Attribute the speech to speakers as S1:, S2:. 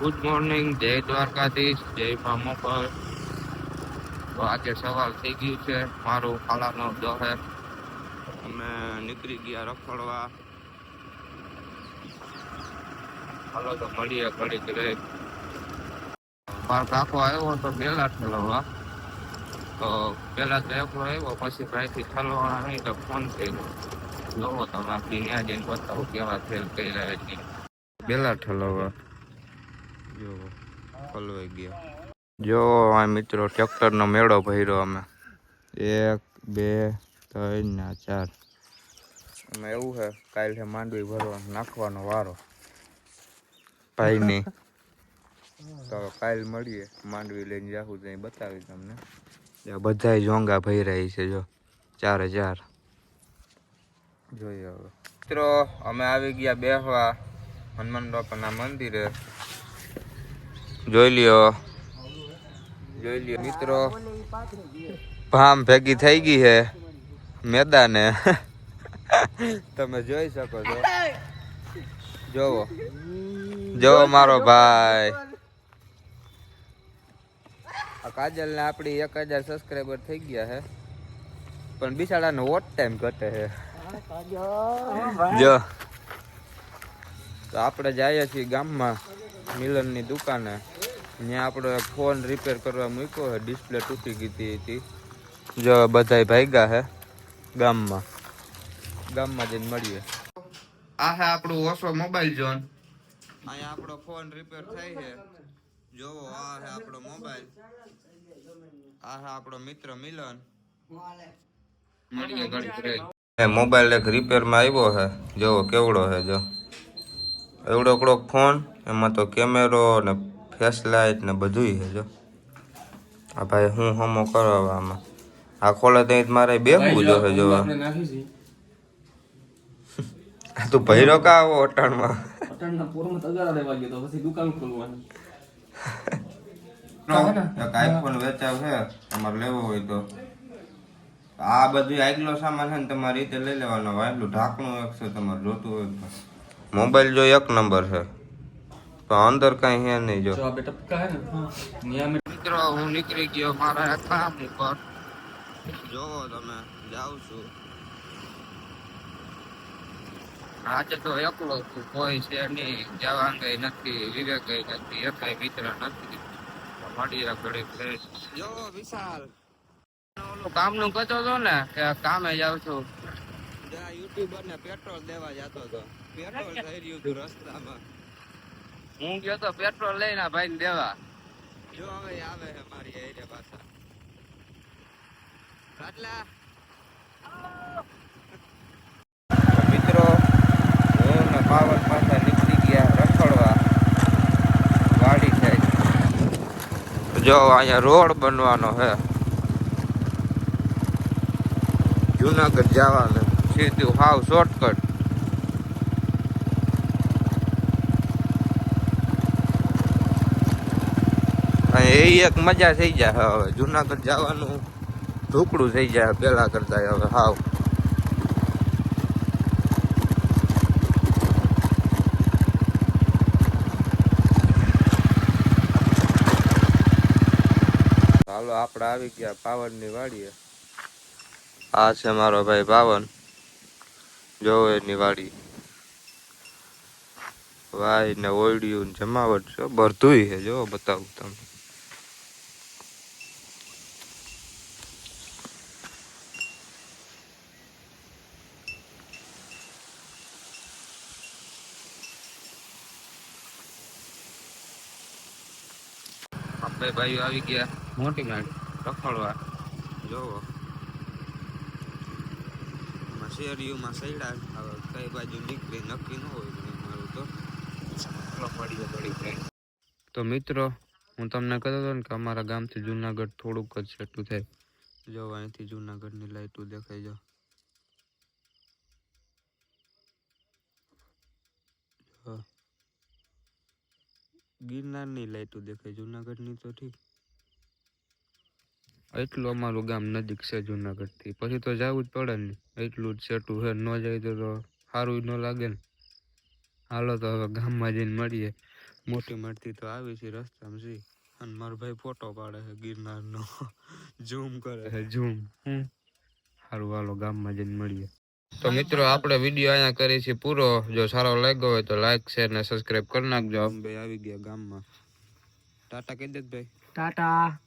S1: Good morning જય દ્વારકાધીશ જય મા મોકલ તો આજે સવાર થઈ ગયું છે, મારું ખાલાનો દોહે અમે નીકળી ગયા રખડવા. હાલો તો મળીએ ઘડીક રે મારો કાકો આવ્યો તો પેલા ઠલવવા તો પેલા તો એકલો આવ્યો, પછી ભાઈથી ઠલવાના નહીં તો ફોન કર્યો. જોવો તમે આપણી ત્યાં જઈને બતાવો કેવા ફેલ કરી રહ્યા છીએ પેલા ઠલવવા જો ખલવાઈ ગયા. જો આ મિત્રો ટ્રેક્ટરનો મેળો ભર્યો અમે. એક બે ત્રણ ના ચાર. અમે એવું છે કાલ છે માંડવી ભરવાનો નાખવાનો વારો. ભાઈની તો કાલ મળીએ માંડવી લઈને જાઉં ત્યાં બતાવી તમને. બધા જોંગા ભરી રહી છે જો ચાર ચાર. જોઈએ હવે. મિત્રો અમે આવી ગયા બેહવા હનુમાન બાપાના મંદિરે. જોઈ લ્યો. જોઈ લ્યો, મિત્રો. ભામ ભેગી થઈ ગઈ છે મેદાને. તમે જોઈ શકો છો. જોવો. જોવો મારો ભાઈ. આ કાજલ ને આપડી એક હજાર સબસ્ક્રાઈબર થઈ ગયા છે પણ બિચારાનો વોટ ટાઈમ ઘટે છે જો. તો આપણે જઈએ છીએ ગામમાં, મિલનની દુકાને. ત્યાં આપણે ફોન રિપેર કરવા મૂક્યો છે. ડિસ્પ્લે તૂટી ગઈ હતી. જો બધાય ભાગ્યા છે ગામમાં. ગામમાં જઈને મળીએ. આ છે આપણું ઓછો મોબાઈલ જોન અહીંયા આપણો ફોન રિપેર થાય છે. જોવો આ છે આપણો મોબાઈલ આ છે આપણો મિત્ર મિલન. મોબાઈલ એક રિપેરમાં આવ્યો છે. જોવો કેવડો છે જો. એવડો કડો ફોન એમાં તો કેમેરો ને ફેસ લાઇટ ને બધુંય છે જો. આ ભાઈ હું હમો કરવામાં આ ખોલે ત્યાં મારે બેગવું જો છે જોવા. આ તું ભૈરો કા આવો અટાણમાં?
S2: અટાણના પોરમાં તગારા લેવા ગયો તો પછી દુકાન ખોલવાની.
S1: એક આઈફોન વેચાવ છે તમારે લેવો હોય તો. આ બધું આગલો સામાન છે ને તમારે રીતે લઈ લેવાનો હોય. એટલું ઢાંકણું એક છે તમારે જોતું હોય મોબાઈલ જો એક નંબર છે. પણ અંદર કઈ હે નહીં જો.
S2: આ બેટા ટપકા હે ને?
S1: મિત્રો હું નીકળી ગયો મારા કામ ઉપર. જોવો તમે જાઉં છું. આજે તો એકલો છું કોઈ છે નહીં. જવાંગે નથી વિવેક નથી એકાય મિત્ર નથી. મળીએ ઘડી ફ્રેશ. જો વિશાલ. ઓલું કામનું કહેતો હતો ને કે કામે જાઉં છું. યુટ્યુબર ને પેટ્રોલ દેવા જતો હતો. પેટ્રોલ થઈ રહ્યું હતું રસ્તામાં. હું ગયો તો પેટ્રોલ લઈને ભાઈ દેવા. જો હવે આવે છે મારી એરે પાછા. રાટલા મિત્રો હું ને પાવન પાછા નીકળી ગયા રખડવા. વાડી સાઈડ જો અહીંયા રોડ બનવાનો છે જુનાગઢ જવાનું. સીધું હાવ શોર્ટકટ એ એક મજા થઈ જાય. હવે જુનાગઢ જવાનું ઢોકળું થઈ જાય પેલા કરતા હવે, હાવ. હાલો, આપણે આવી ગયા પાવનની વાડીએ. આ છે મારો ભાઈ પાવન જોવો એની વાડી. વાય ને ઓળિયું ને જમાવટ છે, બધુંય છે, જો બતાવું તમને. આપણે ભાઈઓ આવી ગયા. મોટી ગાડી. રખડવા. જોવો. શેરીઓમાં સૈડા કઈ બાજુ નીકળી નક્કી ન હોય મારું તો. તો મિત્રો હું તમને કહેતો હતો ને કે અમારા ગામથી જુનાગઢ થોડુંક જ સેટું થાય. જો અહીંથી જુનાગઢની લાઈટો દેખાઈ જો ગિરનારની લાઈટો દેખાય જુનાગઢની તો ઠીક. એટલું અમારું ગામ નજીક છે જૂનાગઢથી. પછી તો જવું જ પડે ને. એટલું જ સેટું છે ન જાય તો તો સારું ન લાગે ને. હાલો તો હવે ગામમાં જઈને મળીએ. મોટી મળતી તો આવી છે રસ્તામાં છે અને મારો ભાઈ ફોટો પાડે છે ગિરનારનો. ઝૂમ કરે છે. ઝૂમ. સારું હાલો ગામમાં જઈને મળીએ. તો મિત્રો આપણે વીડિયો અહીંયા કરીએ છીએ પૂરો. જો સારો લાગ્યો હોય તો લાઈક શેર ને સબસ્ક્રાઇબ કરી નાખજો. અમે ભાઈ આવી ગયા ગામમાં. ટાટા કહી દે ભાઈ.
S3: ટાટા.